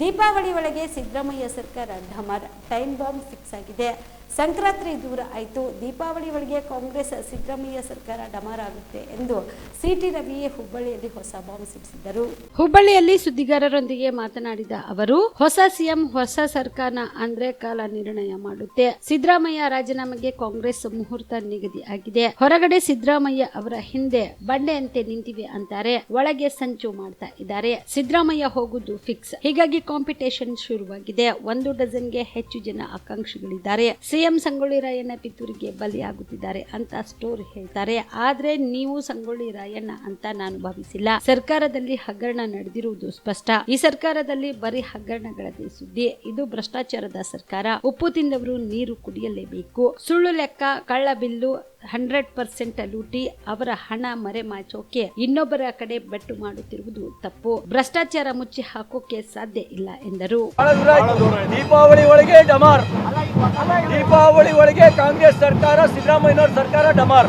ದೀಪಾವಳಿ ಒಳಗೆ ಸಿದ್ದರಾಮಯ್ಯ ಸರ್ಕಾರ ಢಮರ್ time bomb fix ಆಗಿದೆ. ಸಂಕ್ರಾಂತಿ ದೂರ ಆಯಿತು. ದೀಪಾವಳಿ ಒಳಗೆ ಕಾಂಗ್ರೆಸ್, ಸಿದ್ದರಾಮಯ್ಯ ಸರ್ಕಾರ ಡಮಾರ್ ಆಗುತ್ತೆ ಎಂದು ಸಿಟಿ ರವಿ ಹುಬ್ಬಳ್ಳಿಯಲ್ಲಿ ಹೊಸ ಬಾಂಬ್ ಸಿಡಿಸಿದ್ದರು. ಹುಬ್ಬಳ್ಳಿಯಲ್ಲಿ ಸುದ್ದಿಗಾರರೊಂದಿಗೆ ಮಾತನಾಡಿದ ಅವರು, ಹೊಸ ಸಿಎಂ, ಹೊಸ ಸರ್ಕಾರ ಅಂದ್ರೆ ಕಾಲ ನಿರ್ಣಯ ಮಾಡುತ್ತೆ. ಸಿದ್ದರಾಮಯ್ಯ ರಾಜೀನಾಮೆಗೆ ಕಾಂಗ್ರೆಸ್ ಮುಹೂರ್ತ ನಿಗದಿ ಆಗಿದೆ. ಹೊರಗಡೆ ಸಿದ್ದರಾಮಯ್ಯ ಅವರ ಹಿಂದೆ ಬಂಡೆಯಂತೆ ನಿಂತಿವೆ ಅಂತಾರೆ. ಒಳಗೆ ಸಂಚು ಮಾಡ್ತಾ ಇದ್ದಾರೆ. ಸಿದ್ದರಾಮಯ್ಯ ಹೋಗುದು ಫಿಕ್ಸ್ ಹೀಗಾಗಿ ಕಾಂಪಿಟೇಷನ್ ಶುರುವಾಗಿದೆ. ಒಂದು ಡಜನ್ಗೆ ಹೆಚ್ಚು ಜನ ಆಕಾಂಕ್ಷಿಗಳಿದ್ದಾರೆ. ಸಿಎಂ ಸಂಗೊಳ್ಳಿ ರಾಯಣ್ಣ ಪಿತೂರಿಗೆ ಬಲಿಯಾಗುತ್ತಿದ್ದಾರೆ ಅಂತ ಸ್ಟೋರ್ ಹೇಳ್ತಾರೆ. ಆದ್ರೆ ನೀವು ಸಂಗೊಳ್ಳಿ ರಾಯಣ್ಣ ಅಂತ ನಾನು ಭಾವಿಸಿಲ್ಲ. ಸರ್ಕಾರದಲ್ಲಿ ಹಗರಣ ನಡೆದಿರುವುದು ಸ್ಪಷ್ಟ. ಈ ಸರ್ಕಾರದಲ್ಲಿ ಬರೀ ಹಗರಣಗಳದೇ ಸುದ್ದಿ. ಇದು ಭ್ರಷ್ಟಾಚಾರದ ಸರ್ಕಾರ. ಉಪ್ಪು ತಿಂದವರು ನೀರು ಕುಡಿಯಲೇಬೇಕು. ಸುಳ್ಳು ಲೆಕ್ಕ, ಕಳ್ಳ ಬಿಲ್ಲು ಹಂಡ್ರೆಡ್ ಪರ್ಸೆಂಟ್ ಲೂಟಿ, ಅವರ ಹಣ ಮರೆಮಾಚೋಕೆ ಇನ್ನೊಬ್ಬರ ಕಡೆ ಬೆಟ್ಟು ಮಾಡುತ್ತಿರುವುದು ತಪ್ಪು. ಭ್ರಷ್ಟಾಚಾರ ಮುಚ್ಚಿ ಹಾಕೋಕೆ ಸಾಧ್ಯ ಇಲ್ಲ ಎಂದರು. ದೀಪಾವಳಿ ಒಳಗೆ ಡಮಾರ್. ದೀಪಾವಳಿ ಒಳಗೆ ಕಾಂಗ್ರೆಸ್ ಸರ್ಕಾರ, ಸಿದ್ದರಾಮಯ್ಯನವರ ಸರ್ಕಾರ ಡಮಾರ್.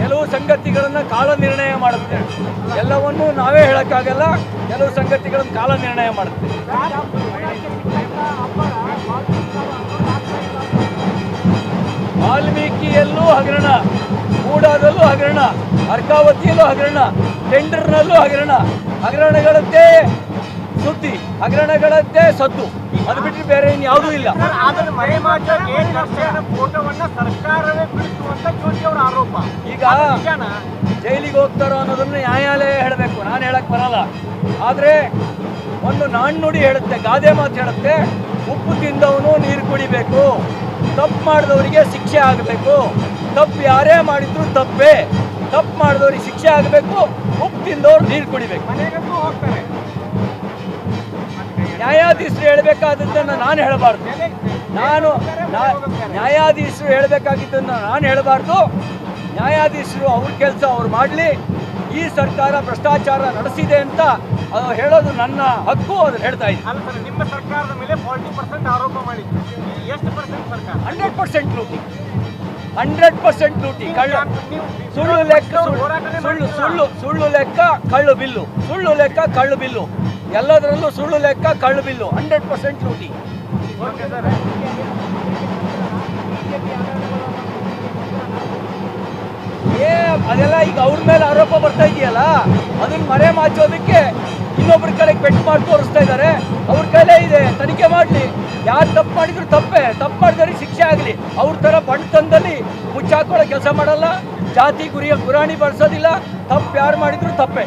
ಕೆಲವು ಸಂಗತಿಗಳನ್ನ ಕಾಲ ನಿರ್ಣಯ ಮಾಡುತ್ತೆ. ಎಲ್ಲವನ್ನೂ ನಾವೇ ಹೇಳಕ್ಕಾಗಲ್ಲ. ಕೆಲವು ಸಂಗತಿಗಳನ್ನು ಕಾಲ ನಿರ್ಣಯ ಮಾಡುತ್ತೆ. ವಾಲ್ಮೀಕಿಯಲ್ಲೂ ಹಗರಣ ಕೂಡಾದಲ್ಲೂ ಹಗರಣ, ಅರ್ಕಾವತಿಯಲ್ಲೂ ಹಗರಣ. ಟೆಂಡರ್ನಲ್ಲೂ ಹಗರಣ ಹಗರಣಗಳದ್ದೇ ಸುದ್ದಿ ಹಗರಣಗಳದ್ದೇ ಸದ್ದು. ಅದು ಬಿಟ್ಟರೆ ಬೇರೆ ಇನ್ಯಾವುದೂ ಇಲ್ಲ. ಆರೋಪ. ಈಗ ಜೈಲಿಗೆ ಹೋಗ್ತಾರೋ ಅನ್ನೋದನ್ನ ನ್ಯಾಯಾಲಯ ಹೇಳಬೇಕು. ನಾನು ಹೇಳಕ್ ಬರಲ್ಲ. ಆದರೆ ಒಂದು ನಾಣ್ಣುಡಿ ಹೇಳುತ್ತೆ ಗಾದೆ ಮಾತು ಹೇಳುತ್ತೆ ಉಪ್ಪು ತಿಂದವನು ನೀರು ಕುಡಿಬೇಕು ತಪ್ಪು ಮಾಡಿದವರಿಗೆ ಶಿಕ್ಷೆ ಆಗಬೇಕು ತಪ್ಪು ಯಾರೇ ಮಾಡಿದ್ರು ತಪ್ಪೇ ತಪ್ಪು ಮಾಡಿದವರಿಗೆ ಶಿಕ್ಷೆ ಆಗಬೇಕು ತಿಂದವ್ರು ನೀರು ಕುಡಿಬೇಕು. ನ್ಯಾಯಾಧೀಶರು ಹೇಳಬೇಕಾದದ್ದನ್ನು ನಾನು ಹೇಳಬಾರ್ದು. ನಾನು ನ್ಯಾಯಾಧೀಶರು ಹೇಳಬೇಕಾಗಿದ್ದನ್ನು ನಾನು ಹೇಳಬಾರ್ದು. ನ್ಯಾಯಾಧೀಶರು ಅವ್ರ ಕೆಲಸ ಅವ್ರು ಮಾಡಲಿ. ಈ ಸರ್ಕಾರ ಭ್ರಷ್ಟಾಚಾರ ನಡೆಸಿದೆ ಅಂತ ಅದು ಹೇಳೋದು ನನ್ನ ಹಕ್ಕು ಅದು ಹೇಳ್ತಾ ಇದ್ದೀನಿ. ಅಲ್ಲ ನಿಮ್ಮ ಸರ್ಕಾರದ ಮೇಲೆ ಫಾರ್ಟಿ ಪರ್ಸೆಂಟ್ ಆರೋಪ ಮಾಡಿ ಎಷ್ಟು ಪರ್ಸೆಂಟ್ ಸರ್ಕಾರ? Hundred percent hundred percent duty ಕಳ್ಳ. ಸುಳ್ಳು ಲೆಕ್ಕ ಸುಳ್ಳು ಸುಳ್ಳು ಸುಳ್ಳು ಲೆಕ್ಕ ಕಳ್ಳು ಬಿಲ್ಲು. ಸುಳ್ಳು ಲೆಕ್ಕ ಕಳ್ಳು ಬಿಲ್ಲು. ಎಲ್ಲದರಲ್ಲೂ ಸುಳ್ಳು ಲೆಕ್ಕ ಕಳ್ಳು ಬಿಲ್ಲು. ಹಂಡ್ರೆಡ್ ಪರ್ಸೆಂಟ್ ಡ್ಯೂಟಿ ಏ ಅದೆಲ್ಲ ಈಗ ಅವ್ರ ಮೇಲೆ ಆರೋಪ ಬರ್ತಾ ಇದೆಯಲ್ಲ? ಅದನ್ನ ಮರೆ ಮಾಚೋದಕ್ಕೆ ಇನ್ನೊಬ್ರ ಕಡೆ ಪೆಟ್ ಮಾಡಿ ತೋರಿಸ್ತಾ ಇದ್ದಾರೆ. ಅವ್ರ ಕೈಲೇ ಇದೆ. ತನಿಖೆ ಮಾಡಲಿ. ಯಾರು ತಪ್ಪು ಮಾಡಿದ್ರು ತಪ್ಪೇ. ತಪ್ಪು ಮಾಡಿದ್ರೆ ಶಿಕ್ಷೆ ಆಗಲಿ. ಅವ್ರ ಥರ ಬಣ್ಣತನದಲ್ಲಿ ಮುಚ್ಚಾಕೊಳ್ಳೋ ಕೆಲಸ ಮಾಡಲ್ಲ. ಜಾತಿ ಗುರಿಯ ಗುರಾಣಿ ಬಳಸೋದಿಲ್ಲ. ತಪ್ಪು ಯಾರು ಮಾಡಿದ್ರು ತಪ್ಪೇ.